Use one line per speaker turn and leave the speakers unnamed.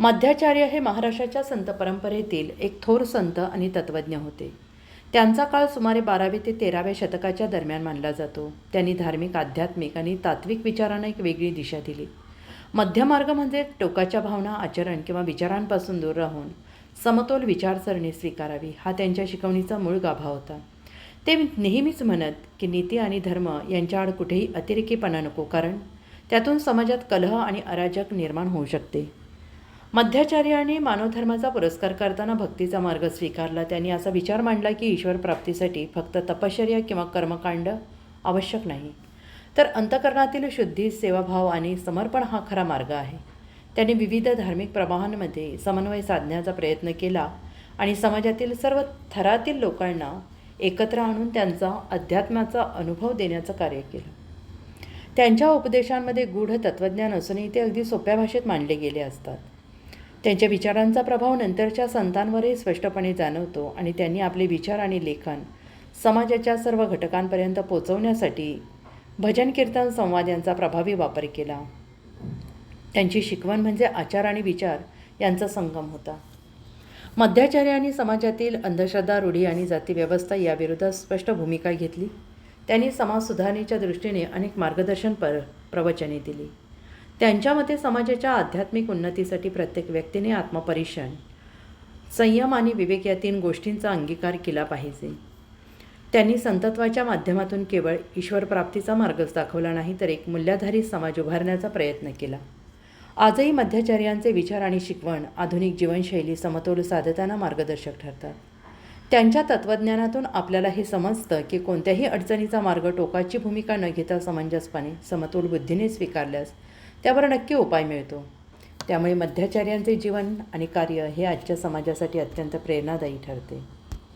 मध्याचार्य हे महाराष्ट्राच्या संत परंपरेतील एक थोर संत आणि तत्त्वज्ञ होते. त्यांचा काळ सुमारे बारावे ते तेराव्या शतकाच्या दरम्यान मानला जातो. त्यांनी धार्मिक आध्यात्मिक आणि तात्विक विचारांना एक वेगळी दिशा दिली. मध्यमार्ग म्हणजे टोकाच्या भावना आचरण किंवा विचारांपासून दूर राहून समतोल विचारसरणी स्वीकारावी हा त्यांच्या शिकवणीचा मूळ गाभा होता. ते नेहमीच म्हणत की नीती आणि धर्म यांच्याआड कुठेही अतिरेकीपणा नको कारण त्यातून समाजात कलह आणि अराजक निर्माण होऊ शकते. मध्याचार्याने मानवधर्माचा पुरस्कार करताना भक्तीचा मार्ग स्वीकारला. त्यांनी असा विचार मांडला की ईश्वर प्राप्तीसाठी फक्त तपश्चर्या किंवा कर्मकांड आवश्यक नाही. तर अंतकरणातील शुद्धी सेवाभाव आणि समर्पण हा खरा मार्ग आहे. त्यांनी विविध धार्मिक प्रवाहांमध्ये समन्वय साधण्याचा प्रयत्न केला आणि समाजातील सर्व थरातील लोकांना एकत्र आणून त्यांचा अध्यात्माचा अनुभव देण्याचं कार्य केलं. त्यांच्या उपदेशांमध्ये गूढ तत्त्वज्ञान असूनही ते अगदी सोप्या भाषेत मांडले गेले असतात. त्यांच्या विचारांचा प्रभाव नंतरच्या संतांवरही स्पष्टपणे जाणवतो आणि त्यांनी आपले विचार आणि लेखन समाजाच्या सर्व घटकांपर्यंत पोचवण्यासाठी भजन कीर्तन संवाद यांचा प्रभावी वापर केला. त्यांची शिकवण म्हणजे आचार आणि विचार यांचा संगम होता. मध्याचार्यांनी समाजातील अंधश्रद्धा रूढी आणि जातीव्यवस्था याविरोधात स्पष्ट भूमिका घेतली. त्यांनी समाज सुधारणेच्या दृष्टीने अनेक मार्गदर्शन पर प्रवचने दिली. त्यांच्या मते समाजाच्या आध्यात्मिक उन्नतीसाठी प्रत्येक व्यक्तीने आत्मपरीक्षण संयम आणि विवेक या तीन गोष्टींचा अंगीकार केला पाहिजे. त्यांनी संतत्वाच्या माध्यमातून केवळ ईश्वरप्राप्तीचा मार्गच दाखवला नाही तर एक मूल्याधारित समाज उभारण्याचा प्रयत्न केला. आजही मध्याचार्यांचे विचार आणि शिकवण आधुनिक जीवनशैली समतोल साधताना मार्गदर्शक ठरतात. त्यांच्या तत्त्वज्ञानातून आपल्याला हे समजतं की कोणत्याही अडचणीचा मार्ग टोकाची भूमिका न घेता समंजसपणे समतोल बुद्धीने स्वीकारल्यास त्यावर नक्की उपाय मिळतो. त्यामुळे मध्याचार्यांचे जीवन आणि कार्य हे आजच्या समाजासाठी अत्यंत प्रेरणादायी ठरते.